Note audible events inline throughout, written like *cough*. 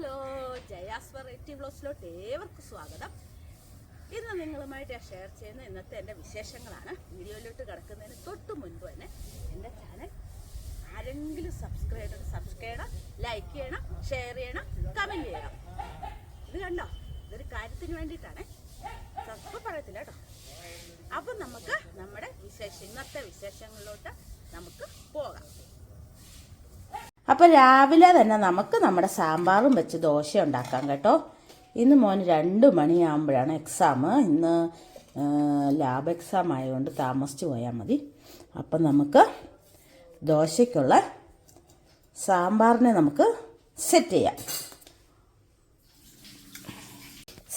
Hello Jaya's variety ബ്ലോസിലോട്ട് ഏവർക്കും സ്വാഗതം. ഇന്ന് നിങ്ങളുമായിട്ട് ഞാൻ ഷെയർ ചെയ്യുന്ന ഇന്നത്തെ എന്റെ വിശേഷങ്ങളാണ്. വീഡിയോയിലോട്ട് കിടക്കുന്നതിന് തൊട്ട് മുൻപ് തന്നെ എന്റെ ചാനൽ ആരെങ്കിലും സബ്സ്ക്രൈബ് സബ്സ്ക്രൈബ് ചെയ്യണം ലൈക്ക് ചെയ്യണം ഷെയർ ചെയ്യണം കമന്റ് ചെയ്യണം. ഇത് കണ്ടോ? ഇതൊരു കാര്യത്തിന് വേണ്ടിയിട്ടാണ്. സബ്സ്ക്രൈബ് പറയത്തില്ല കേട്ടോ. അപ്പം നമുക്ക് നമ്മുടെ വിശേഷം ഇന്നത്തെ വിശേഷങ്ങളിലോട്ട് നമുക്ക് പോകാം. അപ്പോൾ രാവിലെ തന്നെ നമുക്ക് നമ്മുടെ സാമ്പാറും വെച്ച് ദോശ ഉണ്ടാക്കാം കേട്ടോ. ഇന്ന് മോന് രണ്ട് മണിയാകുമ്പോഴാണ് എക്സാം ഇന്ന് ലാബ് എക്സാം ആയതുകൊണ്ട് താമസിച്ച് പോയാൽ മതി. അപ്പം നമുക്ക് ദോശയ്ക്കുള്ള സാമ്പാറിനെ നമുക്ക് സെറ്റ് ചെയ്യാം.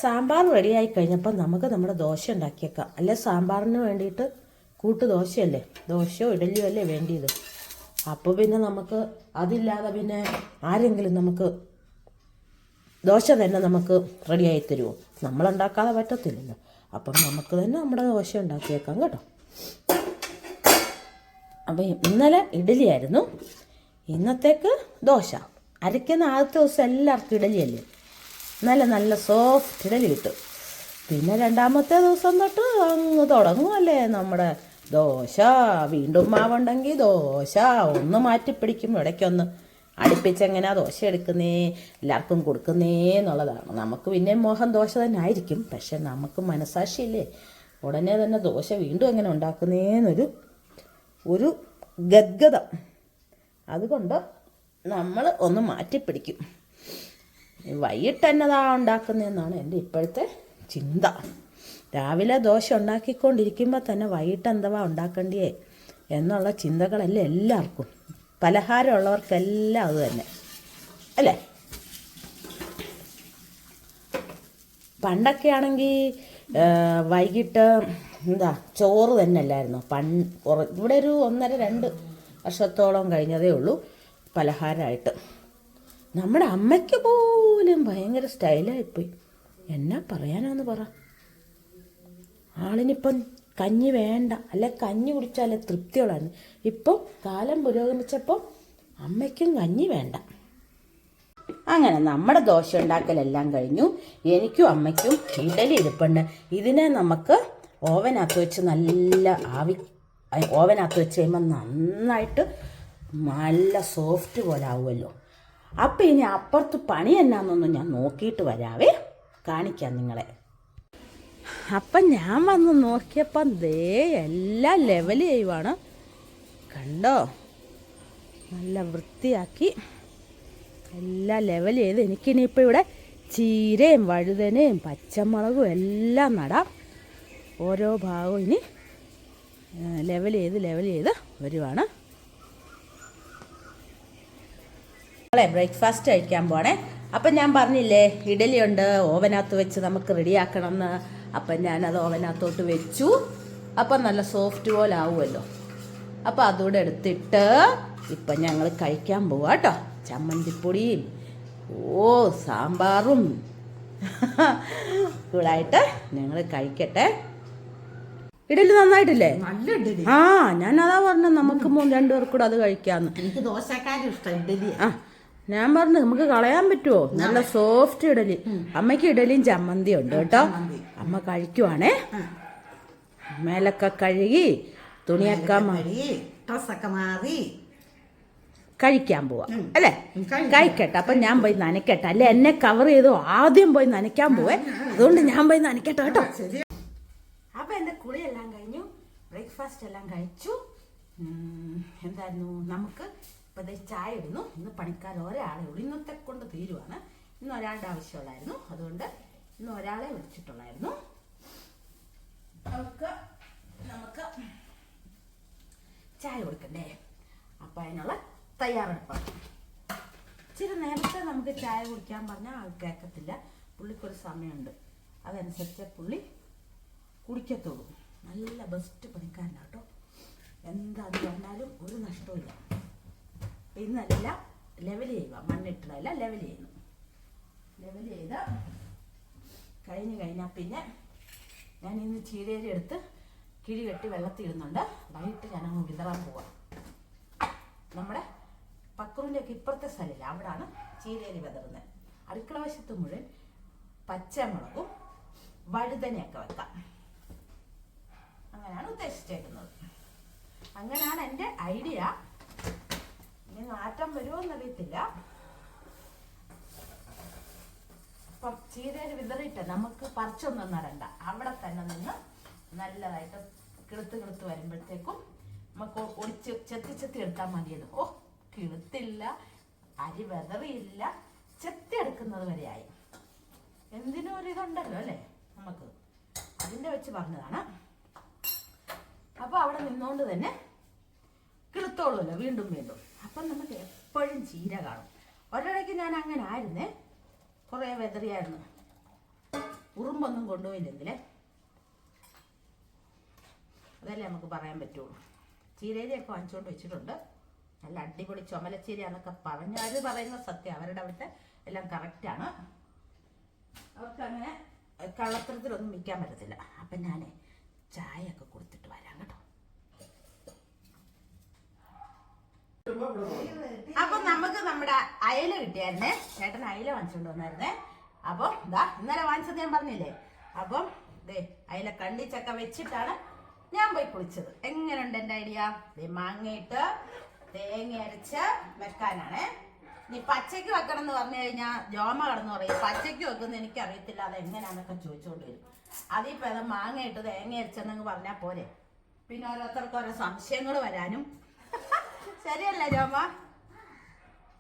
സാമ്പാർ റെഡിയായി കഴിഞ്ഞപ്പോൾ നമുക്ക് നമ്മുടെ ദോശ ഉണ്ടാക്കിയേക്കാം. അല്ലെ സാമ്പാറിന് വേണ്ടിയിട്ട് കൂട്ട് ദോശയല്ലേ? ദോശയോ ഇഡലിയോ അല്ലേ വേണ്ടിയത്? അപ്പോൾ പിന്നെ നമുക്ക് അതില്ലാതെ പിന്നെ ആരെങ്കിലും നമുക്ക് ദോശ തന്നെ നമുക്ക് റെഡിയായി തരുമോ നമ്മളുണ്ടാക്കാതെ പറ്റത്തില്ലല്ലോ. അപ്പം നമുക്ക് തന്നെ നമ്മുടെ ദോശ ഉണ്ടാക്കിയേക്കാം കേട്ടോ. അപ്പം ഇന്നലെ ഇഡലിയായിരുന്നു ഇന്നത്തേക്ക് ദോശ. അരയ്ക്കുന്ന ആദ്യത്തെ ദിവസം എല്ലാവർക്കും ഇഡലിയല്ലേ നല്ല നല്ല സോഫ്റ്റ് ഇഡലി കിട്ടും. പിന്നെ രണ്ടാമത്തെ ദിവസം തൊട്ട് അങ്ങ് തുടങ്ങുമല്ലേ നമ്മുടെ ദോശ വീണ്ടും മാവുണ്ടെങ്കിൽ ദോശ. ഒന്ന് മാറ്റിപ്പിടിക്കും ഇടയ്ക്കൊന്ന് അടുപ്പിച്ചെങ്ങനെയാ ദോശ എടുക്കുന്നേ എല്ലാവർക്കും കൊടുക്കുന്നേ എന്നുള്ളതാണ്. നമുക്ക് പിന്നെ മോഹം ദോശ തന്നെ ആയിരിക്കും. പക്ഷെ നമുക്ക് മനസാക്ഷിയില്ലേ? ഉടനെ തന്നെ ദോശ വീണ്ടും എങ്ങനെ ഉണ്ടാക്കുന്നേന്നൊരു ഒരു ഗദ്ഗതം. അതുകൊണ്ട് നമ്മൾ ഒന്ന് മാറ്റിപ്പിടിക്കും. വൈകിട്ട് എന്നതാ ഉണ്ടാക്കുന്നതെന്നാണ് എന്റെ ഇപ്പോഴത്തെ ചിന്ത. രാവിലെ ദോശ ഉണ്ടാക്കിക്കൊണ്ടിരിക്കുമ്പോൾ തന്നെ വൈകിട്ട് എന്തുവാ ഉണ്ടാക്കേണ്ടിയേ? എന്നുള്ള ചിന്തകളല്ലേ എല്ലാവർക്കും. പലഹാരമുള്ളവർക്കെല്ലാം അത് തന്നെ. അല്ലേ? പണ്ടൊക്കെ ആണെങ്കിൽ വൈകിട്ട് എന്താ ചോറ് തന്നെ അല്ലായിരുന്നു പണ്ട് ഇവിടെ ഒരു ഒന്നര രണ്ട് വർഷത്തോളം കഴിഞ്ഞതേ ഉള്ളൂ പലഹാരമായിട്ട് നമ്മുടെ അമ്മയ്ക്ക് പോലും ഭയങ്കര സ്റ്റൈലായിപ്പോയി. എന്നാ പറയാനാന്ന് പറ. ആളിനിപ്പം കഞ്ഞി വേണ്ട. അല്ലെ കഞ്ഞി കുടിച്ചാലേ തൃപ്തിയുള്ളായിരുന്നു ഇപ്പം കാലം പുരോഗമിച്ചപ്പോൾ അമ്മയ്ക്കും കഞ്ഞി വേണ്ട. അങ്ങനെ നമ്മുടെ ദോശ ഉണ്ടാക്കലെല്ലാം കഴിഞ്ഞു. എനിക്കും അമ്മയ്ക്കും ഇഡലി ഇരിപ്പുണ്ട് ഇതിനെ നമുക്ക് ഓവനകത്ത് വെച്ച് നല്ല ആവി ഓവനകത്ത് വെച്ച് കഴിയുമ്പോൾ നന്നായിട്ട് നല്ല സോഫ്റ്റ് പോലെ ആവുമല്ലോ. അപ്പം ഇനി അപ്പുറത്ത് പണി എന്നാന്നൊന്നും ഞാൻ നോക്കിയിട്ട് വരാവേ. കാണിക്കാം നിങ്ങളെ. അപ്പം ഞാൻ വന്ന് നോക്കിയപ്പം ദേ എല്ലാം ലെവൽ ചെയ്യുവാണ്. കണ്ടോ? നല്ല വൃത്തിയാക്കി എല്ലാം ലെവൽ ചെയ്ത് എനിക്കിനിയിപ്പോൾ ഇവിടെ ചീരയും വഴുതനയും പച്ചമുളകും എല്ലാം നടാം. ഓരോ ഭാഗവും ഇനി ലെവൽ ചെയ്ത് ലെവൽ ചെയ്ത് വരുവാണ്. നമ്മളെ ബ്രേക്ക്ഫാസ്റ്റ് കഴിക്കാൻ പോണേ. അപ്പം ഞാൻ പറഞ്ഞില്ലേ ഇഡലിയുണ്ട് ഓവനകത്ത് വെച്ച് നമുക്ക് റെഡിയാക്കണം എന്ന് അപ്പം ഞാനത് ഓവനകത്തോട്ട് വെച്ചു. അപ്പം നല്ല സോഫ്റ്റ് പോലെ ആവുമല്ലോ. അപ്പം അതുകൂടെ എടുത്തിട്ട് ഇപ്പം ഞങ്ങൾ കഴിക്കാൻ പോവാ കേട്ടോ. ചമ്മന്തിപ്പൊടിയും ഓ സാമ്പാറും. കൂടായിട്ട് ഞങ്ങൾ കഴിക്കട്ടെ. ഇഡലി നന്നായിട്ടില്ലേ? ആ ഞാൻ അതാ പറഞ്ഞു നമുക്ക് മൂ- രണ്ടുപേർക്കൂടെ അത് കഴിക്കാന്ന്. എനിക്ക് ദോശക്കാരും ഇഷ്ടം ഇഡലി. ആ ഞാൻ പറഞ്ഞു നമുക്ക് കളയാൻ പറ്റുമോ നല്ല സോഫ്റ്റ് ഇഡലി. അമ്മയ്ക്ക് ഇഡലിയും ചമ്മന്തിയും ഉണ്ട് കേട്ടോ. അമ്മ കഴിക്കുവാണേ. മേലൊക്കെ കഴുകി തുണിയൊക്കെ മാറി ഡ്രസ്സൊക്കെ മാറി. കഴിക്കാൻ പോവാ. അല്ലേ? കഴിക്കട്ടെ. അപ്പൊ ഞാൻ പോയി നനയ്ക്കട്ടെ. അല്ലെ? എന്നെ കവർ ചെയ്തു ആദ്യം പോയി നനയ്ക്കാൻ പോവേ. അതുകൊണ്ട് ഞാൻ പോയി നനയ്ക്കട്ടെ കേട്ടോ. അപ്പൊ എന്റെ കുളിയെല്ലാം കഴിഞ്ഞു. ബ്രേക്ക്ഫാസ്റ്റ് എല്ലാം കഴിച്ചു. എന്തായിരുന്നു? നമുക്ക് ഇപ്പൊ ചായ ഇടുന്നു. ഇന്ന് പണിക്കാർ ഒരാളെ ഉള്ളൂ. ഇന്നത്തെ കൊണ്ട് തീരുവാണ്. ഇന്ന് ഒരാളുടെ ആവശ്യമുള്ളായിരുന്നു. അതുകൊണ്ട് ഇന്ന് ഒരാളെ വിളിച്ചിട്ടുള്ളായിരുന്നു. അവർക്ക് നമുക്ക് ചായ കൊടുക്കണ്ടേ? അപ്പൊ അതിനുള്ള തയ്യാറെടുപ്പാണ് ഇച്ചിരി നേരത്തെ നമുക്ക് ചായ കുടിക്കാൻ പറഞ്ഞാൽ ആൾ കേൾക്കത്തില്ല പുള്ളിക്കൊരു സമയമുണ്ട്. അതനുസരിച്ച് പുള്ളി കുടിക്കത്തുള്ളൂ. നല്ല ബെസ്റ്റ് പണിക്കാരനാണ് കേട്ടോ എന്താന്ന് പറഞ്ഞാലും ഒരു നഷ്ടമില്ല ഇന്നല്ല ലെവൽ ചെയ്യുക. മണ്ണിട്ടതല്ല ലെവൽ ചെയ്യുന്നു. ലെവൽ ചെയ്ത് കഴിഞ്ഞ് കഴിഞ്ഞാൽ പിന്നെ ഞാൻ ഇന്ന് ചീരേരി എടുത്ത് കിഴി കെട്ടി വെള്ളത്തിൽ ഇടുന്നുണ്ട് വൈകിട്ട് ഞാൻ അങ്ങ് വിതറാൻ പോവാം. നമ്മുടെ പക്രൂന്റെയൊക്കെ ഇപ്പുറത്തെ സ്ഥലമില്ല അവിടാണ് ചീരേരി വിതറുന്നത്. അടുക്കള വശത്ത് മുഴുവൻ പച്ചമുളകും വഴുതനയൊക്കെ വെക്കാം. അങ്ങനെയാണ് ഉദ്ദേശിച്ചേക്കുന്നത്. അങ്ങനെയാണ് എന്റെ ഐഡിയ. ഇനി നാറ്റം വരുമോ എന്നറിയത്തില്ല അപ്പം ചീരയിൽ വിതറിയിട്ട് നമുക്ക് പറിച്ചൊന്നും നടണ്ട അവിടെ തന്നെ നിന്ന് നല്ലതായിട്ട് കിളുത്ത് കിളുത്ത് വരുമ്പോഴത്തേക്കും നമുക്ക് ഒടിച്ച് ചെത്തി ചെത്തി എടുത്താൽ മതിയത് ഓ കിളുത്തില്ല അരി വെതറിയില്ല ചെത്തി എടുക്കുന്നത് വരെയായി. എന്തിനും ഒരു ഇതുണ്ടല്ലോ അല്ലേ നമുക്ക്? അതിന്റെ വെച്ച് പറഞ്ഞതാണ്. അപ്പോൾ അവിടെ നിന്നുകൊണ്ട് തന്നെ കിളുത്തോളുമല്ലോ വീണ്ടും വീണ്ടും. അപ്പം നമുക്ക് എപ്പോഴും ചീര കാണും. ഒരിടയ്ക്ക് ഞാൻ അങ്ങനെ ആയിരുന്നേ കുറേ വെതറിയായിരുന്നു. ഉറുമ്പൊന്നും കൊണ്ടുപോയില്ലെങ്കിലേ. അതല്ലേ നമുക്ക് പറയാൻ പറ്റുള്ളൂ. ചീരയിലൊക്കെ വാങ്ങിച്ചുകൊണ്ട് വെച്ചിട്ടുണ്ട്. നല്ല അടിപൊളി ചുമലച്ചീരയാന്നൊക്കെ പറഞ്ഞാൽ പറയുന്ന സത്യം. അവരുടെ അവിടുത്തെ എല്ലാം കറക്റ്റാണ് അവർക്കങ്ങനെ കള്ളത്തരത്തിലൊന്നും വിൽക്കാൻ പറ്റത്തില്ല. അപ്പം ഞാൻ ചായയൊക്കെ കൊടുത്തിട്ട് വരാം കേട്ടോ അപ്പൊ നമുക്ക് നമ്മുടെ അയല കിട്ടിയായിരുന്നേ. ചേട്ടൻ അയല വാങ്ങിച്ചുകൊണ്ട് വന്നായിരുന്നേ. അപ്പൊ ഇതാ ഇന്നലെ വാങ്ങിച്ചത് ഞാൻ പറഞ്ഞില്ലേ? അപ്പം ദേ അയല കണ്ടിച്ചൊക്കെ വെച്ചിട്ടാണ് ഞാൻ പോയി കുളിച്ചത്. എങ്ങനെയുണ്ട് എന്റെ ഐഡിയ? ദേ മാങ്ങയിട്ട് തേങ്ങ അരച്ച് വെക്കാനാണേ. നീ പച്ചയ്ക്ക് വെക്കണം എന്ന് പറഞ്ഞു കഴിഞ്ഞാൽ ജോമ കടന്ന് പറയും പച്ചയ്ക്ക് വെക്കുന്ന എനിക്ക് അറിയത്തില്ല അത് എങ്ങനെയാണെന്നൊക്കെ ചോദിച്ചുകൊണ്ട് വരും. അതിപ്പോ അത് മാങ്ങ ഇട്ട് തേങ്ങ അരച്ചെന്നങ്ങ് പറഞ്ഞാൽ പോരെ. പിന്നെ ഓരോരുത്തർക്ക് ഓരോ സംശയങ്ങൾ വരാനും ശരിയല്ലേ ജോമ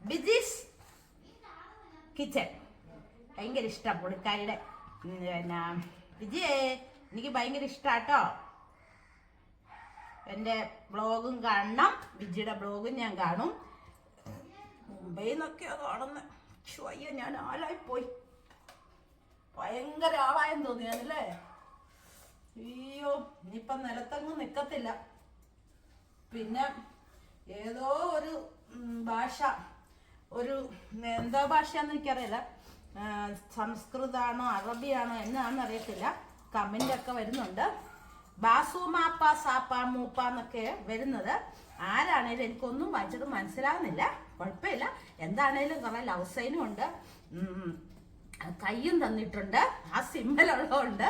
ബിജീഷ്? കിച്ചൺ. ഭയങ്കര ഇഷ്ടം പുള്ളിക്കാരിയുടെ. പിന്നെ വിജയേ എനിക്ക് ഭയങ്കര ഇഷ്ടാട്ടോ. എന്റെ ബ്ലോഗും കാണണം. വിജിയുടെ ബ്ലോഗും ഞാൻ കാണും. മുംബൈയിൽ നിന്നൊക്കെയാ കാണുന്നത് അയ്യോ ഞാൻ ആളായിപ്പോയി ഭയങ്കര ആളായെന്ന് തോന്നിയാണല്ലേ അയ്യോ ഇനിയിപ്പം നിലത്തങ്ങ് നിൽക്കത്തില്ല പിന്നെ ഏതോ ഒരു ഭാഷ ഒരു എന്തോ ഭാഷയാന്ന് എനിക്കറിയില്ല. സംസ്കൃതാണോ അറബിയാണോ എന്നാണെന്ന് അറിയത്തില്ല കമന്റ് ഒക്കെ വരുന്നുണ്ട്. ബാസു മാപ്പ സാപ്പ മൂപ്പ എന്നൊക്കെ വരുന്നത്. ആരാണേലും എനിക്കൊന്നും വായിച്ചത് മനസ്സിലാകുന്നില്ല കുഴപ്പമില്ല. എന്താണേലും കുറെ ലവ് സൈനും ഉണ്ട്. കയ്യും തന്നിട്ടുണ്ട്. ആ സിമ്മലുള്ളതുകൊണ്ട്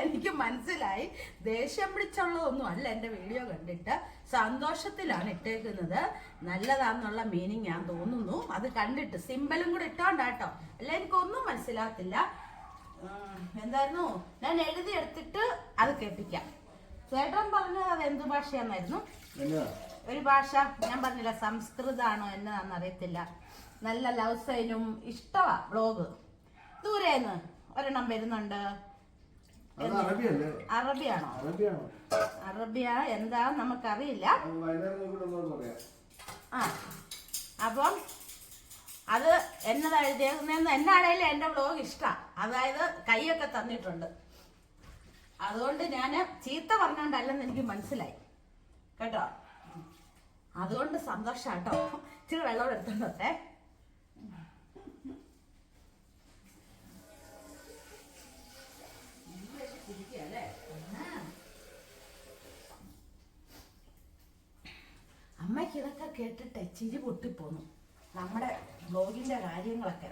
എനിക്ക് മനസ്സിലായി. ദേഷ്യം പിടിച്ചുള്ളതൊന്നും അല്ല എന്റെ വീഡിയോ കണ്ടിട്ട്. സന്തോഷത്തിലാണ് ഇട്ടേക്കുന്നത്. നല്ലതാന്നുള്ള മീനിങ് ഞാൻ തോന്നുന്നു. അത് കണ്ടിട്ട് സിമ്പലും കൂടെ ഇട്ടോണ്ടാട്ടോ അല്ല എനിക്കൊന്നും മനസ്സിലാകത്തില്ല. എന്തായിരുന്നു? ഞാൻ എഴുതിയെടുത്തിട്ട് അത് കേൾപ്പിക്കാം. ചേട്ടൻ പറഞ്ഞത് അത് എന്ത് ഭാഷയാന്നായിരുന്നു? ഒരു ഭാഷ. ഞാൻ പറഞ്ഞില്ല സംസ്കൃതാണോ എന്നതാണെന്ന് അറിയത്തില്ല നല്ല ലവ് സൈനും ഇഷ്ടമാണ് ബ്ലോഗ് ദൂരേന്ന് ഒരെണ്ണം വരുന്നുണ്ട്. അറബിയാണോ? അറബിയ എന്താ നമുക്കറിയില്ല. ആ അപ്പം അത് എന്നതാ എഴുതിയേക്കുന്നതെന്ന് എന്നാണേലും എന്റെ ബ്ലോഗ് ഇഷ്ടമാണ് അതായത് കൈയൊക്കെ തന്നിട്ടുണ്ട്. അതുകൊണ്ട് ഞാൻ ചീത്ത പറഞ്ഞോണ്ടല്ലെന്ന് എനിക്ക് മനസ്സിലായി. കേട്ടോ? അതുകൊണ്ട് സന്തോഷം കേട്ടോ ഇച്ചിരി വെള്ളം എടുത്തോണ്ടേ അമ്മയ്ക്ക് ഇതൊക്കെ കേട്ടിട്ട് ചിരി പൊട്ടിപ്പോന്നു. നമ്മുടെ ബ്ലോഗിന്റെ കാര്യങ്ങളൊക്കെ.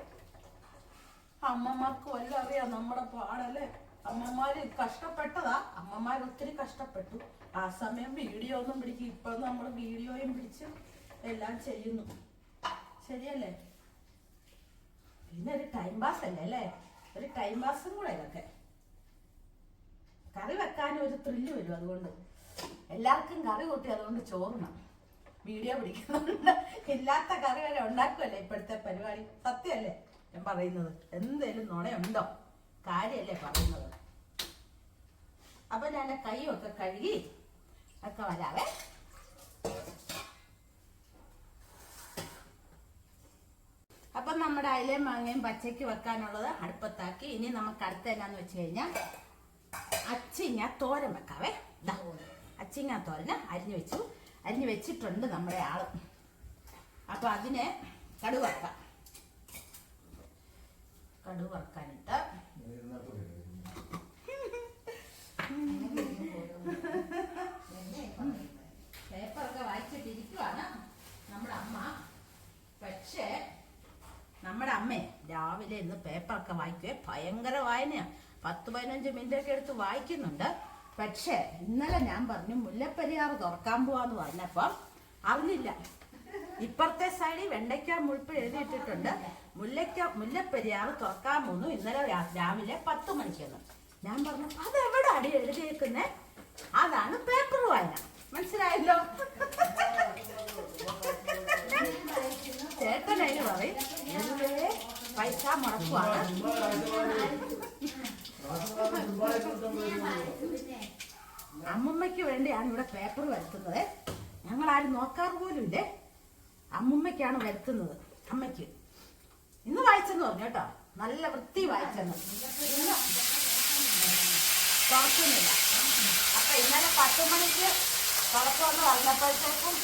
അമ്മമാർക്ക് വല്ല അറിയാം നമ്മുടെ പാടല്ലേ? അമ്മമാര് കഷ്ടപ്പെട്ടതാ. അമ്മമാർ ഒത്തിരി കഷ്ടപ്പെട്ടു. ആ സമയം വീഡിയോ ഒന്നും പിടിക്കും. ഇപ്പൊ നമ്മൾ വീഡിയോയും പിടിച്ച് എല്ലാം ചെയ്യുന്നു. ശരിയല്ലേ? പിന്നെ ഒരു ടൈം പാസ് അല്ലേ അല്ലേ? ഒരു ടൈം പാസും കൂടെ ഇതൊക്കെ. കറി വെക്കാനും ഒരു ത്രില്ല് വരും അതുകൊണ്ട്. എല്ലാവർക്കും കറി കൂട്ടി അതുകൊണ്ട് ചോറണം വീഡിയോ പിടിക്കുന്നുണ്ട് ഇല്ലാത്ത കറി വരെ ഉണ്ടാക്കുമല്ലേ ഇപ്പോഴത്തെ പരിപാടി? സത്യമല്ലേ? ഞാൻ പറയുന്നത്. എന്തേലും നുണയുണ്ടോ? കാര്യമല്ലേ പറയുന്നത്. അപ്പൊ ഞാൻ കൈയൊക്കെ കഴുകി ഒക്കെ വരാവേ. അപ്പം നമ്മുടെ അയിലയും മാങ്ങയും പച്ചയ്ക്ക് വെക്കാനുള്ളത് അടുപ്പത്താക്കി. ഇനി നമുക്ക് അടുത്ത എന്നാന്ന് വെച്ച് കഴിഞ്ഞാൽ അച്ചിങ്ങ തോരൻ വെക്കാവേ. അച്ചിങ്ങ തോരന് അരിഞ്ഞു വെച്ചു. അരിഞ്ഞു വെച്ചിട്ടുണ്ട് നമ്മുടെ ആൾ. അപ്പൊ അതിനെ കടുവറക്കാം. കടുവറക്കാനിട്ട്. പേപ്പറൊക്കെ വായിച്ചിട്ടിരിക്കുവാണ് നമ്മുടെ അമ്മ. പക്ഷേ നമ്മുടെ അമ്മേ രാവിലെ ഇന്ന് പേപ്പറൊക്കെ വായിക്കുവേ. ഭയങ്കര വായനയാ. പത്ത് പതിനഞ്ച് മിനിറ്റ് ഒക്കെ എടുത്ത് വായിക്കുന്നുണ്ട്. പക്ഷേ ഇന്നലെ ഞാൻ പറഞ്ഞു മുല്ലപ്പെരിയാർ തുറക്കാൻ പോവാന്ന് പറഞ്ഞപ്പം അറിഞ്ഞില്ല. ഇപ്പുറത്തെ സൈഡിൽ വെണ്ടയ്ക്ക മുഴുപ്പ് എഴുതിയിട്ടിട്ടുണ്ട്. മുല്ലയ്ക്ക മുല്ലപ്പെരിയാർ തുറക്കാൻ പോന്നു. ഇന്നലെ രാവിലെ പത്ത് മണിക്കെന്ന് ഞാൻ പറഞ്ഞു അതെവിടെ അടി എഴുതിയേക്കുന്നേ? അതാണ് പേപ്പർ വായന. മനസ്സിലായല്ലോ? ചേട്ടൻ പറയും പൈസ മുടക്കുവാണ്. അമ്മുമ്മയ്ക്ക് വേണ്ടിയാണ് ഇവിടെ പേപ്പർ വരുത്തുന്നത്. ഞങ്ങൾ ആരും നോക്കാറ് പോലും ഇല്ലേ അമ്മുമ്മയ്ക്കാണ് വരുത്തുന്നത് അമ്മയ്ക്ക്. ഇന്ന് വായിച്ചെന്ന് പറഞ്ഞു കേട്ടോ. നല്ല വൃത്തി വായിച്ചെന്ന്. തുറക്കുന്നില്ല. അപ്പൊ ഇന്നലെ പത്ത് മണിക്ക് തുറക്കുമെന്ന് പറഞ്ഞപ്പോഴത്തേക്കും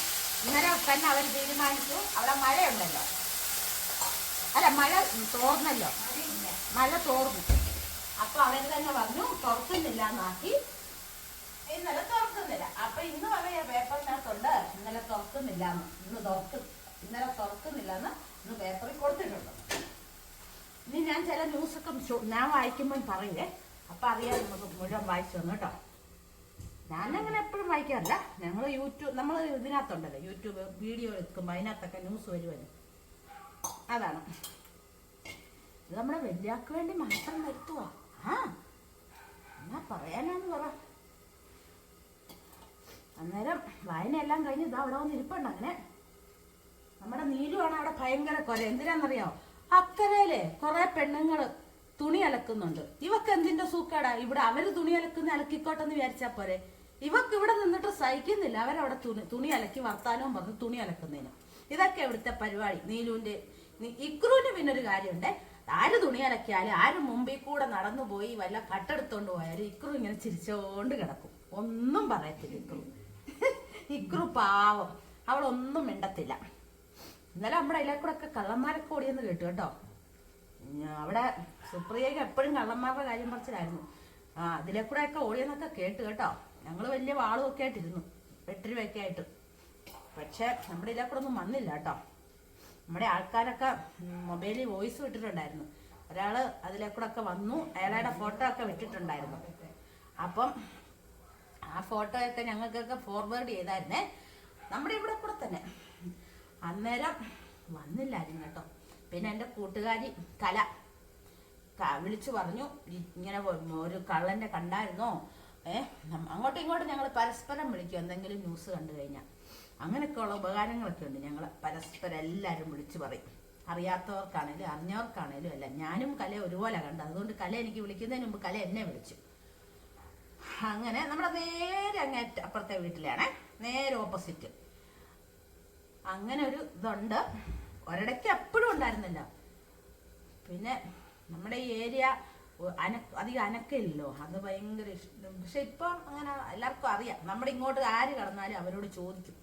ഇന്നലെ തന്നെ അവർ തീരുമാനിച്ചു. അവിടെ മഴയുണ്ടല്ലോ. അല്ല മഴ തോർന്നല്ലോ. മഴ തോർന്നു. അപ്പൊ അവർ തന്നെ പറഞ്ഞു തുറക്കുന്നില്ല എന്നാക്കി. ഇന്നലെ തുറക്കുന്നില്ല. അപ്പൊ ഇന്ന് പറയാ പേപ്പറിനകത്തുണ്ട് ഇന്നലെ തുറക്കുന്നില്ല ഇന്ന് തുറക്കും. ഇന്നലെ തുറക്കുന്നില്ല എന്ന് ഇന്ന് പേപ്പറിൽ കൊടുത്തിട്ടുണ്ട്. ഇനി ഞാൻ ചില ന്യൂസൊക്കെ ഞാൻ വായിക്കുമ്പോൾ പറയേ. അപ്പൊ അറിയാം നമുക്ക് മുഴുവൻ വായിച്ചു വന്നു കേട്ടോ. ഞാനങ്ങനെ എപ്പോഴും വായിക്കാറില്ല. ഞങ്ങൾ യൂട്യൂബ് നമ്മൾ ഇതിനകത്തുണ്ടല്ലോ യൂട്യൂബ് വീഡിയോ എടുക്കുമ്പോൾ അതിനകത്തൊക്കെ ന്യൂസ് വരുമല്ലോ അതാണ്. ഇത് നമ്മുടെ വലിയാക്ക് വേണ്ടി മാത്രം എന്നാ പറയാനാന്ന് പറ. അന്നേരം വായനയെല്ലാം കഴിഞ്ഞ് ഇതാ അവിടെ വന്ന് ഇരിപ്പുണ്ട് അങ്ങനെ. നമ്മുടെ നീലുവാണ് അവിടെ ഭയങ്കര കൊല എന്തിനാന്നറിയോ? അക്കരയിലെ കുറെ പെണ്ണുങ്ങൾ തുണി അലക്കുന്നുണ്ട്. ഇവക്ക് എന്തിന്റെ സൂക്കേടാ? ഇവിടെ അവർ തുണി അലക്കുന്ന അലക്കിക്കോട്ടെന്ന് വിചാരിച്ചാ പോരെ. ഇവക്ക് ഇവിടെ നിന്നിട്ട് സഹിക്കുന്നില്ല. അവരവിടെ തുണി തുണി അലക്കി വർത്താനവും പറഞ്ഞ് തുണി അലക്കുന്നതിന്. ഇതൊക്കെ ഇവിടുത്തെ പരിപാടി. നീലുവിന്റെ ഇക്രുവിന്റെ ഇക്രുവിന് പിന്നെ ഒരു കാര്യമുണ്ട്. ആര് തുണി അലക്കിയാലും ആര് മുമ്പിൽ കൂടെ നടന്നു പോയി വല്ല കട്ടെടുത്തോണ്ട് പോയാലും ഇക്രു ഇങ്ങനെ ചിരിച്ചോണ്ട് കിടക്കും. ഒന്നും പറയത്തില്ല ഇക്രു. ഇക്രു പാവം. അവളൊന്നും മിണ്ടത്തില്ല. ഇന്നലെ നമ്മുടെ അതിലെ കൂടെ ഒക്കെ കള്ളന്മാരൊക്കെ ഓടിയെന്ന് കേട്ടു കേട്ടോ. അവിടെ സുപ്രിയക്ക് എപ്പോഴും കള്ളന്മാരുടെ കാര്യം പറച്ചിലായിരുന്നു. ആ അതിലെ കൂടെ ഒക്കെ ഓടിയെന്നൊക്കെ കേട്ടു കേട്ടോ. ഞങ്ങൾ വലിയ വാളും ഒക്കെ ആയിട്ടിരുന്നു. വെട്ടരുവൊക്കെ ആയിട്ട്. പക്ഷെ നമ്മുടെ ഇതിലെ കൂടെ ഒന്നും വന്നില്ല കേട്ടോ. നമ്മുടെ ആൾക്കാരൊക്കെ മൊബൈലിൽ വോയിസ് വിട്ടിട്ടുണ്ടായിരുന്നു. ഒരാൾ അതിലെ കൂടെ ഒക്കെ വന്നു അയാളുടെ ഫോട്ടോ ഒക്കെ വിട്ടിട്ടുണ്ടായിരുന്നു. അപ്പം ആ ഫോട്ടോയൊക്കെ ഞങ്ങൾക്കൊക്കെ ഫോർവേഡ് ചെയ്തായിരുന്നേ. നമ്മുടെ ഇവിടെ കൂടെ തന്നെ. അന്നേരം വന്നില്ലായിരുന്നു കേട്ടോ. പിന്നെ എന്റെ കൂട്ടുകാരി കല വിളിച്ചു പറഞ്ഞു ഇങ്ങനെ ഒരു കള്ളന്റെ കണ്ടായിരുന്നോ? ഏഹ് അങ്ങോട്ടും ഇങ്ങോട്ടും ഞങ്ങൾ പരസ്പരം വിളിക്കും. എന്തെങ്കിലും ന്യൂസ് കണ്ടു കഴിഞ്ഞാൽ അങ്ങനെയൊക്കെയുള്ള ഉപകാരങ്ങളൊക്കെ ഉണ്ട്. ഞങ്ങൾ പരസ്പരം എല്ലാവരും വിളിച്ചു പറയും. അറിയാത്തവർക്കാണേലും അറിഞ്ഞവർക്കാണേലും അല്ല. ഞാനും കല ഒരുപോലെ കണ്ടു അതുകൊണ്ട് കല എനിക്ക് വിളിക്കുന്നതിന് മുമ്പ് കല എന്നെ വിളിച്ചു. അങ്ങനെ നമ്മുടെ നേരെ അങ്ങേ അപ്പുറത്തെ വീട്ടിലാണ് നേരെ ഓപ്പോസിറ്റ്. അങ്ങനെ ഒരു ഇതുണ്ട്. ഒരിടയ്ക്ക് എപ്പോഴും ഉണ്ടായിരുന്നില്ല. പിന്നെ നമ്മുടെ ഈ ഏരിയ അന അധികം അനക്കില്ലല്ലോ അത് ഭയങ്കര ഇഷ്ടം പക്ഷെ ഇപ്പം അങ്ങനെ എല്ലാവർക്കും അറിയാം. നമ്മുടെ ഇങ്ങോട്ട് ആര് കടന്നാലും അവരോട് ചോദിക്കും.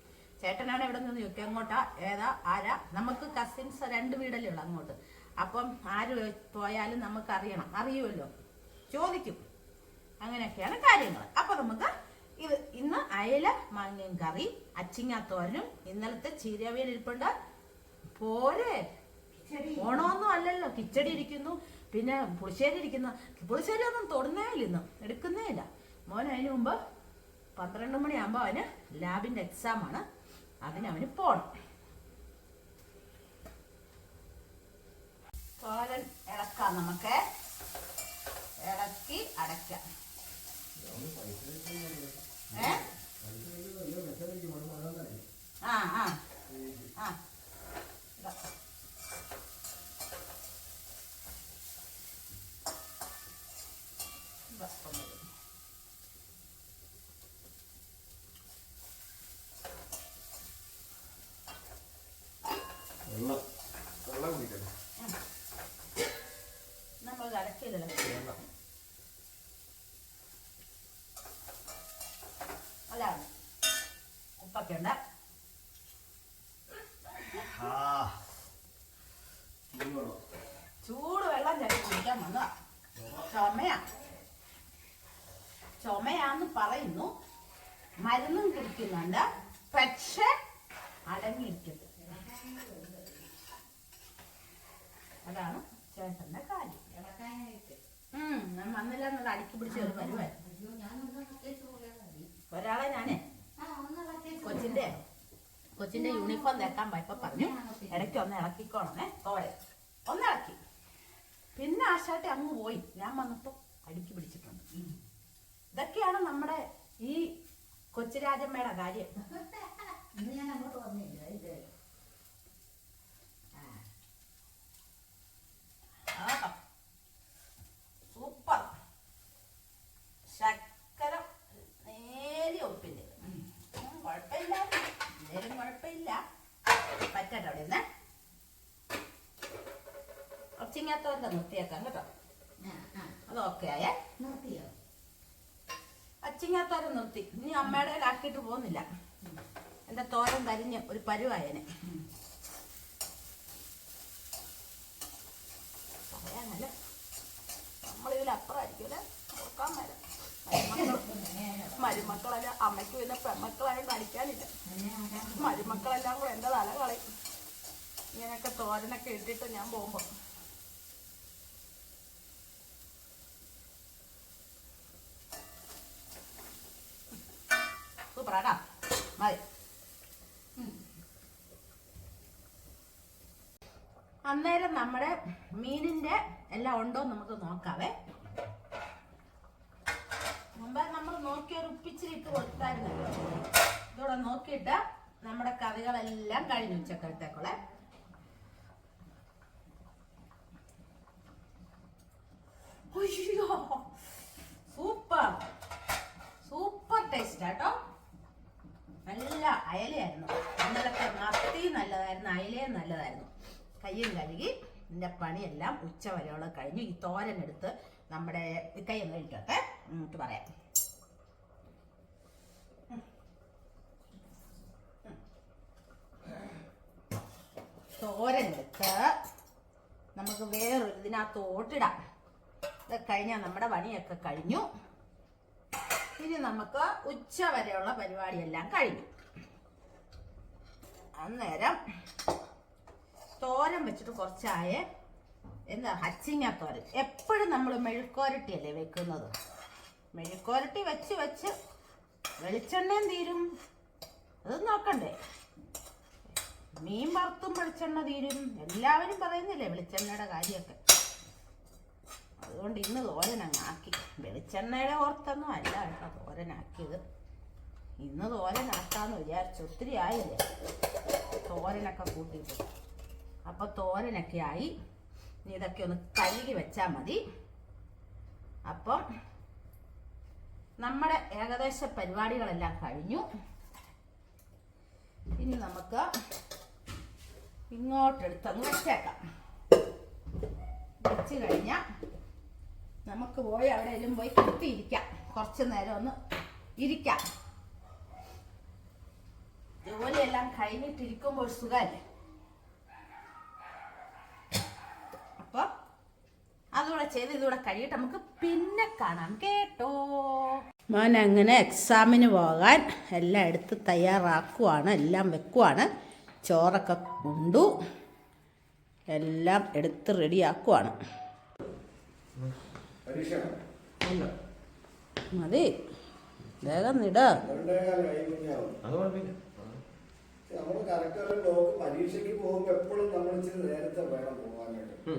ചേട്ടനാണ് എവിടെ നിന്ന് ചോദിക്കുക അങ്ങോട്ടാ? ഏതാ? ആരാ? നമുക്ക് കസിൻസ് രണ്ട് വീടല്ലേ ഉള്ളു അങ്ങോട്ട്. അപ്പം ആര് പോയാലും നമുക്ക് അറിയണം അറിയുമല്ലോ? ചോദിക്കും. അങ്ങനെയൊക്കെയാണ് കാര്യങ്ങൾ അപ്പൊ നമുക്ക് ഇത് ഇന്ന് അയല മാങ്ങയും കറി അച്ചിങ്ങാത്തോരനും ഇന്നലത്തെ ചീരവേൽ ഇരിപ്പുണ്ട്. പോരെ? ഓണമൊന്നും അല്ലല്ലോ. കിച്ചടി ഇരിക്കുന്നു. പിന്നെ പുളിശ്ശേരി ഇരിക്കുന്നു. പുളിശ്ശേരി ഒന്നും തൊടുന്നേ ഇല്ല ഇന്ന്. എടുക്കുന്നേ ഇല്ല. മോൻ അതിന് മുമ്പ് പന്ത്രണ്ട് മണിയാകുമ്പോൾ അവന് ലാബിന്റെ എക്സാം ആണ് അതിന് അവന് പോണം. തോരൻ ഇളക്കാം നമുക്ക്. ഇളക്കി അടയ്ക്കാം. ആ ആ. ആ ഇതാ. ഇതാ, കൊണ്ടുവരും. വെള്ളം. വെള്ളം കുടിക്കട്ടെ നമ്മൾ അടക്കില്ലല്ലോ വെള്ളം. അല്ല ഉപ്പൊക്കെ ഉണ്ട്. ചൂട് വെള്ളം ചെടി കുടിക്കാൻ വന്നതാ. ചുമയാ. ചുമയാന്ന് പറയുന്നു. മരുന്നും കുടിക്കുന്നുണ്ട്. പക്ഷെ അടങ്ങിയിരിക്കുന്നു അതാണ് ചേട്ടന്റെ കാര്യം. ഉം, ഞാൻ വന്നില്ല എന്നുള്ള അടിക്ക് പിടിച്ച് ഒരാളെ ഞാനേ കൊച്ചിന്റെ കൊച്ചിന്റെ യൂണിഫോം തേക്കാൻ പോയപ്പോ പറഞ്ഞു ഇടയ്ക്ക് ഒന്ന് ഇളക്കിക്കോണേ തോരെ ഒന്ന് ഇളക്കി. പിന്നെ ആശാട്ടി അങ്ങ് പോയി. ഞാൻ വന്നപ്പോ അടുക്കി പിടിച്ചിട്ടുണ്ട്. ഇതൊക്കെയാണ് നമ്മുടെ ഈ കൊച്ചുരാജമ്മയുടെ കാര്യം. ആഹാ. സൂപ്പർ ശക്കര നേരെ ഒപ്പില്ല ഉം, കുഴപ്പമില്ല നേരം കുഴപ്പമില്ല പറ്റട്ടെ അവിടെ നിന്ന് ഒച്ചിങ്ങാത്തോന്റെ നിർത്തിയേക്കാം കേട്ടോ. അത് ഓക്കെ ആയേ. അച്ചിങ്ങാത്തോരൻ നിർത്തി. ഇനി അമ്മയുടെ ആക്കിയിട്ട് പോകുന്നില്ല. എന്റെ തോരൻ കരിഞ്ഞ് ഒരു പരുവായനെ. പറയാനല്ല? നമ്മളിതിലപ്പുറമായിരിക്കും നോക്കാൻ വരാം മരുമക്കളല്ല അമ്മയ്ക്ക് പിന്നെ പെമ്മക്കളായും കളിക്കാനില്ല മരുമക്കളെല്ലാം കൂടെ എന്റെ തല കളയും. ഇങ്ങനെയൊക്കെ തോരനൊക്കെ ഇട്ടിട്ട് ഞാൻ സൂപ്പറാട്ടാ മതി അന്നേരം നമ്മുടെ മീനിന്റെ എല്ലാം ഉണ്ടോ നമുക്ക് നോക്കാവേ. മുമ്പേ നമ്മൾ നോക്കി ഒരു ഉപ്പിച്ചിരി ഇട്ട് കൊടുത്തായിരുന്നല്ലോ. ഇതോടെ നോക്കിയിട്ട് നമ്മുടെ കറികളെല്ലാം കഴിഞ്ഞു ഉച്ചക്കലത്തേക്കുള്ള. സൂപ്പർ. സൂപ്പർ ടേസ്റ്റ് കേട്ടോ നല്ല അയലയായിരുന്നു. ഇന്നലത്തെ മത്തി നല്ലതായിരുന്നു അയലയും നല്ലതായിരുന്നു. കയ്യും കഴുകി ഇതിന്റെ പണിയെല്ലാം ഉച്ച വരെയോളം കഴിഞ്ഞു. ഈ തോരൻ എടുത്ത് നമ്മുടെ കൈ ഒന്ന് കഴിക്കട്ടെ എന്നിട്ട് പറയാം. തോരൻ എടുത്ത് നമുക്ക് വേറൊരു ഇതിനകത്ത് ഓട്ടിടാം ഇത് കഴിഞ്ഞാൽ നമ്മുടെ പണിയൊക്കെ കഴിഞ്ഞു. ഇനി നമുക്ക് ഉച്ച വരെയുള്ള പരിപാടിയെല്ലാം കഴിഞ്ഞു. അന്നേരം തോരൻ വെച്ചിട്ട് കുറച്ചായേ എന്താ ഹച്ചിങ്ങ തോരൻ എപ്പോഴും നമ്മൾ മെഴുക്കോരട്ടിയല്ലേ വെക്കുന്നത്? മെഴുക്കോരട്ടി വെച്ച് വെച്ച് വെളിച്ചെണ്ണയും തീരും. അത് നോക്കണ്ടേ. മീൻ വറുത്തും വെളിച്ചെണ്ണ തീരും. എല്ലാവരും പറയുന്നില്ലേ വെളിച്ചെണ്ണയുടെ കാര്യമൊക്കെ. അതുകൊണ്ട് ഇന്ന് തോരനങ്ങ് ആക്കി. വെളിച്ചെണ്ണയുടെ ഓർത്തൊന്നും അല്ല കേട്ടോ തോരനാക്കിയത് ഇന്ന് തോരനാക്കാന്ന് വിചാരിച്ചു. ഒത്തിരി ആയില്ലേ? തോരനൊക്കെ കൂട്ടിയിട്ട്. അപ്പൊ തോരനൊക്കെ ആയി. ഇതൊക്കെ ഒന്ന് കഴുകി വെച്ചാൽ മതി. അപ്പം നമ്മുടെ ഏകദേശ പരിപാടികളെല്ലാം കഴിഞ്ഞു. ഇനി നമുക്ക് ഇങ്ങോട്ടെടുത്തങ്ങ് വെച്ചേക്കാം. വെച്ച് കഴിഞ്ഞാൽ നമുക്ക് പോയി എവിടെയെങ്കിലും പോയി കുത്തിയിരിക്കാം. കുറച്ച് നേരം ഒന്ന് ഇരിക്കാം. ജോലിയെല്ലാം കഴിഞ്ഞിട്ടിരിക്കുമ്പോൾ സുഖമല്ലേ? അപ്പോൾ അതുകൂടെ ചെയ്ത് ഇതുകൂടെ കഴിയിട്ട് നമുക്ക് പിന്നെ കാണാം. കേട്ടോ? മോൻ അങ്ങനെ എക്സാമിന് പോകാൻ എല്ലാം എടുത്ത് തയ്യാറാക്കുവാണ് എല്ലാം വെക്കുവാണ്. ചോറൊക്കെ കൊണ്ടു എല്ലാം എടുത്ത് റെഡിയാക്കുവാണ്. മതി. വേഗം നിട. നമ്മൾ കറക്റ്റ് ലോക്ക് പരീക്ഷയ്ക്ക് പോകുമ്പോ എപ്പോഴും നമ്മൾ ഇച്ചിരി നേരത്തെ വേണം പോകാനായിട്ട്.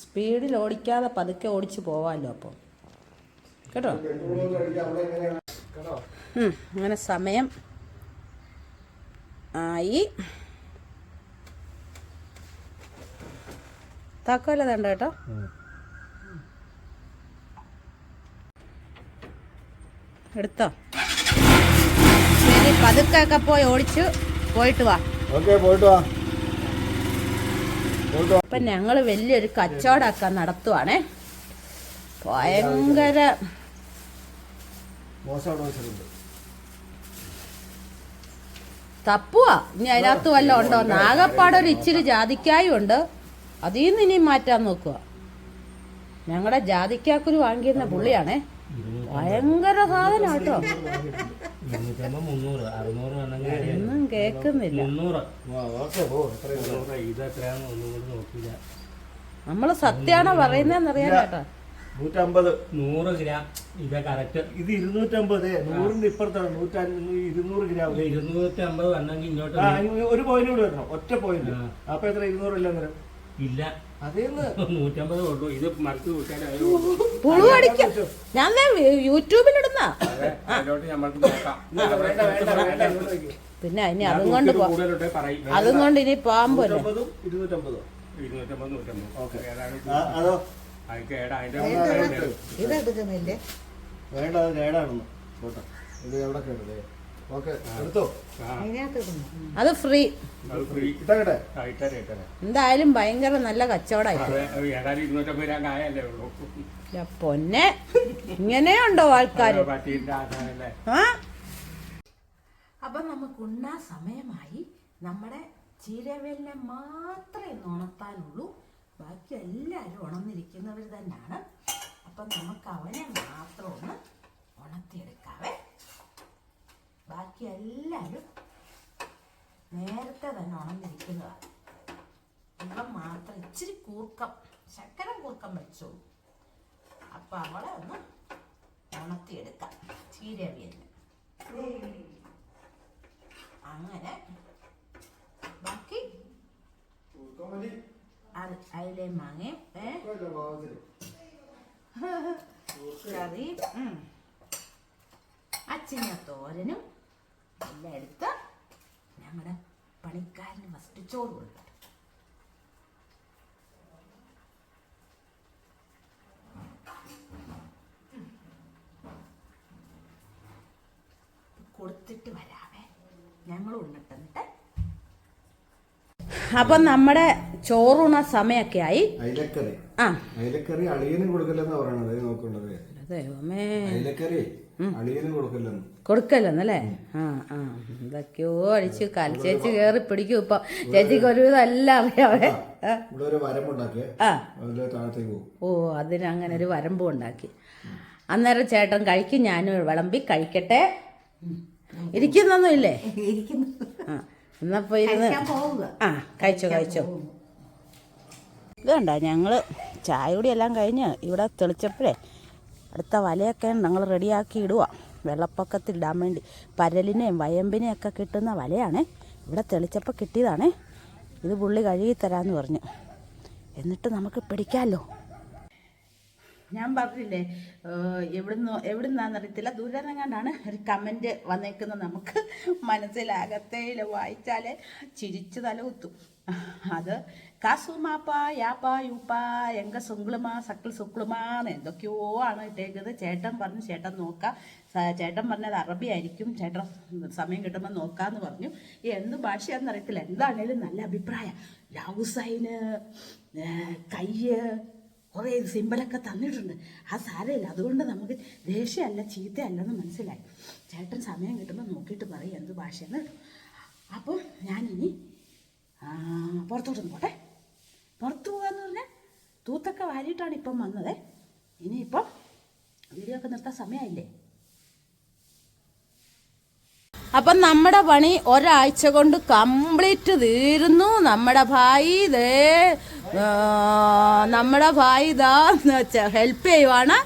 സ്പീഡിൽ ഓടിക്കാതെ പതുക്കെ ഓടിച്ച് പോവാമല്ലോ അപ്പോൾ കേട്ടോ? അങ്ങനെ സമയം ആയി. താക്കോല തണ്ട കേട്ടോ? എടുത്തോ. ശരി പതുക്കെ പോയി ഓടിച്ചു പോയിട്ട് വാ. പോയിട്ട് വാ. അപ്പൊ ഞങ്ങൾ ഞങ്ങൾ വലിയൊരു കച്ചവടമൊക്കെ നടത്തുവാണേ. ഭയങ്കര തപ്പുവാ. ഇനി അതിനകത്ത് വല്ല ഉണ്ടോ? നാഗപ്പാട് ഒരു ഇച്ചിരി ജാതിക്കായും ഉണ്ട്. അതിൽ നിന്ന് ഇനി മാറ്റാൻ നോക്കുക ഞങ്ങളുടെ ജാതിക്കാക്കുരു വാങ്ങിയിരുന്ന പുള്ളിയാണേ. ഭയങ്കര സാധനം കേട്ടോ. ഇരുന്നൂറ്റമ്പത് ഒന്നും കേക്കുന്നില്ല. നമ്മൾ സത്യാണോ പറയുന്നതെന്നറിയാൻ കേട്ടോ. നൂറ്റമ്പത് നൂറ് ഗ്രാം. ഇതാ കറക്റ്റ്. ഇത് ഇരുന്നൂറ്റമ്പത് നൂറിന്റെ ഇപ്പുറത്താണ്. നൂറ്റ ഇരുന്നൂറ് ഗ്രാം. ഇരുന്നൂറ്റി അമ്പത് വന്നെങ്കിൽ ഇങ്ങോട്ട് ഒരു പോയിന്റ് കൂടി വരണം. ഒറ്റ പോയിന്റ്. അപ്പൊ എത്ര? ഇരുന്നൂറില്ല അന്നേരം? ഇല്ല. *laughs* പുളു അടിക്കും ഞാൻ യൂട്യൂബിലിടുന്ന. പിന്നെ ഇനി അതും കൊണ്ട് അതും കൊണ്ട് ഇനി അതിന്റെ ഇതെടുക്കുന്നില്ലേ വേണ്ട. അത് കേടാണെന്ന് ഇത് എവിടെ കേട്ടത് അത് ഫ്രീ. എന്തായാലും ഭയങ്കര നല്ല കച്ചവടമായി ഉള്ളൂ. പൊന്നെ. ഇങ്ങനെയുണ്ടോ ആൾക്കാർ അപ്പൊ നമുക്ക് ഉണ്ണാ സമയമായി. നമ്മുടെ ചീരവേലിനെ മാത്രമേ ഉണർത്താനുള്ളൂ ബാക്കി എല്ലാവരും ഉണർന്നിരിക്കുന്നവർ തന്നെയാണ്. അപ്പൊ നമുക്ക് അവനെ മാത്രം ഒന്ന് ഉണർത്തിയെടുക്കാവേ. ബാക്കി എല്ലാവരും നേരത്തെ തന്നെ ഉണർന്നിരിക്കുന്നതാണ് ഇവൻ മാത്രം ഇച്ചിരി കൂർക്കം ശക്കരം കൂർക്കം വെച്ചോളൂ അപ്പൊ അവളെ ഒന്ന് ഉണർത്തിയെടുക്കാം ചീരവിയല്ല അങ്ങനെ ബാക്കി അത് അതിലെ മാങ്ങയും കറി. അച്ചിങ്ങ തോരനും എല്ലാം എടുത്ത് ഞങ്ങളുടെ പണിക്കാരന് ഫസ്റ്റ് ചോറ് കൊടുക്കട്ടെ കൊടുത്തിട്ട് വരാവേ. ഞങ്ങൾ ഉണ്ണിട്ടെന്നിട്ട് അപ്പം നമ്മുടെ ചോറുണ സമയൊക്കെ ആയി. അയിലക്കറി. ആ. അയിലക്കറി അളിയനും കൊടുക്കില്ലെന്നാ പറയണത് നോക്കണ്ടത്. ദൈവമേ. അയിലക്കറി. കൊടുക്കല്ലെന്നല്ലേ? ആ ആ. എന്തൊക്കെയോ അടിച്ച് ചേച്ചി കയറി പിടിക്കും ഇപ്പൊ. ചേച്ചിക്ക് ഒരുവിധം എല്ലാം അറിയാവേ. ഓ അതിനങ്ങനെ ഒരു വരമ്പും ഉണ്ടാക്കി. അന്നേരം ചേട്ടൻ കഴിക്കും ഞാനും വിളമ്പി കഴിക്കട്ടെ. ഇരിക്കുന്നൊന്നും ഇല്ലേ? ഇരിക്കുന്നു. ആ എന്നപ്പോ ഇരുന്ന് പോവുക. ആ കഴിച്ചോ കഴിച്ചോ. ഇതുണ്ട ഞങ്ങൾ ചായ കൂടി എല്ലാം കഴിഞ്ഞ് ഇവിടെ തെളിച്ചപ്പോഴേ അടുത്ത വലയൊക്കെ ഞങ്ങൾ റെഡിയാക്കി ഇടുക. വെള്ളപ്പൊക്കത്തിൽ ഇടാൻ വേണ്ടി പരലിനെയും വയമ്പിനെയും ഒക്കെ കിട്ടുന്ന വലയാണ്. ഇവിടെ തെളിച്ചപ്പോൾ കിട്ടിയതാണേ. ഇത് പുള്ളി കഴുകി തരാമെന്ന് പറഞ്ഞു. എന്നിട്ട് നമുക്ക് പിടിക്കാമല്ലോ ഞാൻ പറഞ്ഞില്ലേ എവിടുന്ന് എവിടുന്നാന്നറിയത്തില്ല ദൂരങ്ങാണ്ടാണ് ഒരു കമന്റ് വന്നേക്കുന്നത് നമുക്ക്. മനസ്സിലാകത്തേയില്ല. വായിച്ചാലേ ചിരിച്ചു തല കുത്തും അത് കാസുമാപ്പ യാപ്പാ യൂപ്പാ എങ്ക സുങ്കിളുമാ സക്കിൾ സുക്കിളുമാന്ന് എന്തൊക്കെയോ ആണ് ഇട്ടേക്കുന്നത്. ചേട്ടൻ പറഞ്ഞു ചേട്ടൻ നോക്കാം. ചേട്ടൻ പറഞ്ഞത് അറബി ആയിരിക്കും. ചേട്ടൻ സമയം കിട്ടുമ്പോൾ നോക്കാന്ന് പറഞ്ഞു. എന്ത് ഭാഷയാണെന്ന് അറിയത്തില്ല. എന്താണേലും നല്ല അഭിപ്രായം. ലൗസൈന് കയ്യ് കുറേ സിമ്പലൊക്കെ തന്നിട്ടുണ്ട്. ആ സാരമില്ല. അതുകൊണ്ട് നമുക്ക് ദേഷ്യമല്ല ചീത്തയല്ലെന്ന് മനസ്സിലായി. ചേട്ടൻ സമയം കിട്ടുമ്പോൾ നോക്കിയിട്ട് പറയും എന്ത് ഭാഷയെന്ന്. കേട്ടോ അപ്പോൾ ഞാനിനി പുറത്തോട്ടൊന്ന് പോട്ടെ. പുറത്തു പോകാന്ന് പറഞ്ഞാൽ തൂത്തൊക്കെ വാരിയിട്ടാണ് ഇപ്പം വന്നത്. ഇനിയിപ്പം വീഡിയോ ഒക്കെ നിർത്താൻ സമയമായില്ലേ അപ്പം നമ്മുടെ പണി ഒരാഴ്ച കൊണ്ട് കംപ്ലീറ്റ് തീരുന്നു. നമ്മുടെ ഭായി ദേ നമ്മുടെ ഭായി ഇതാ ഹെൽപ്പ് ചെയ്യുവാണ്.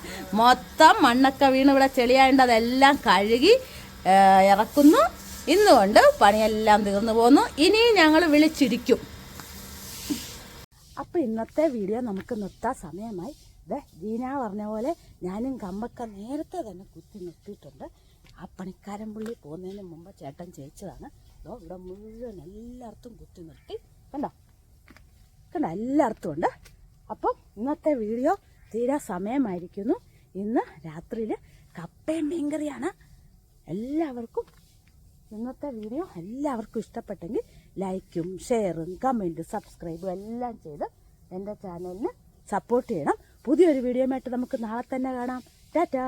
മൊത്തം മണ്ണൊക്കെ വീണ് ഇവിടെ ചെളിയായതുകൊണ്ട് അതെല്ലാം കഴുകി ഇറക്കുന്നു. ഇന്നുകൊണ്ട് പണിയെല്ലാം തീർന്നു പോന്നു. ഇനി ഞങ്ങൾ വിളിച്ചിരിക്കും. അപ്പോൾ ഇന്നത്തെ വീഡിയോ നമുക്ക് നിർത്താൻ സമയമായി. ദേ ജീന പറഞ്ഞ പോലെ ഞാനും കമ്പൊക്കെ നേരത്തെ തന്നെ കുത്തി നിർത്തിയിട്ടുണ്ട്. ആ പണിക്കാരൻ പുള്ളി പോകുന്നതിന് മുമ്പ് ചേട്ടൻ ചേച്ചതാണ്. അതോ ഇവിടെ മുഴുവൻ എല്ലായിടത്തും കുത്തി നിർത്തി. കണ്ടോ? കണ്ടോ? എല്ലായിടത്തും ഉണ്ട്. അപ്പം ഇന്നത്തെ വീഡിയോ തീരാ സമയമായിരിക്കുന്നു. ഇന്ന് രാത്രിയിൽ കപ്പയും മീൻകറിയാണ്. എല്ലാവർക്കും ഇന്നത്തെ വീഡിയോ എല്ലാവർക്കും ഇഷ്ടപ്പെട്ടെങ്കിൽ ലൈക്കും ഷെയറും കമന്റും സബ്സ്ക്രൈബും എല്ലാം ചെയ്ത് എന്റെ ചാനലിന് സപ്പോർട്ട് ചെയ്യണം. പുതിയൊരു വീഡിയോ ആയിട്ട് നമുക്ക് നാളെ തന്നെ കാണാം. ടാറ്റാ!